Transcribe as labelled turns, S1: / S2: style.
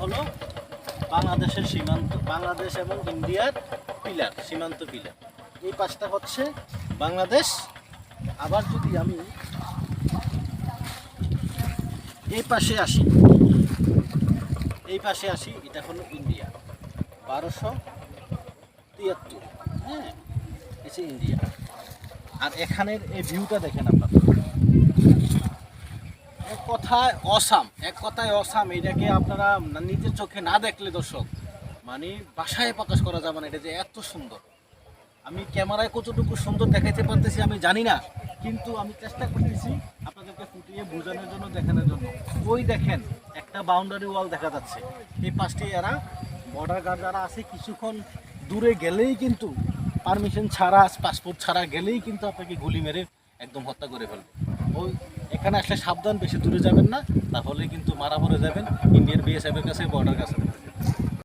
S1: হলো বাংলাদেশের সীমান্ত, বাংলাদেশ এবং ইন্ডিয়ার পিলার, সীমান্ত পিলার। এই পাশটা হচ্ছে বাংলাদেশ। আবার যদি আমি এই পাশে আসি, এই পাশে আসি, এটা হলো ইন্ডিয়া। বারোশো তিয়াত্তর হ্যাঁ এসে ইন্ডিয়া। আর এখানের এই ভিউটা দেখেন আপনারা। এক কথায় অসাম, এক কথায় অসাম, এটাকে আপনারা নিজের চোখে না দেখলে দর্শক মানে বাসায় প্রকাশ করা যাবে না, এটা যে এত সুন্দর। আমি ক্যামেরায় কতটুকু সুন্দর দেখাইতে পারতেছি আমি জানি না, কিন্তু আমি চেষ্টা করতেছি আপনাদেরকে ফুটিয়ে বোঝানোর জন্য, দেখানোর জন্য। ওই দেখেন, একটা বাউন্ডারি ওয়াল দেখা যাচ্ছে। এই পাশটি এরা বর্ডার গার্ড যারা আছে, কিছুক্ষণ দূরে গেলেই কিন্তু পারমিশন ছাড়া পাসপোর্ট ছাড়া গেলেই কিন্তু আপনাকে গুলি মেরে একদম হত্যা করে ফেলবে। ওই এখানে আসলে সাবধান, বেশি দূরে যাবেন না তাহলে কিন্তু মারা পড়ে যাবেন। ইন্ডিয়ান বিএসএফের কাছে বর্ডার কাছে।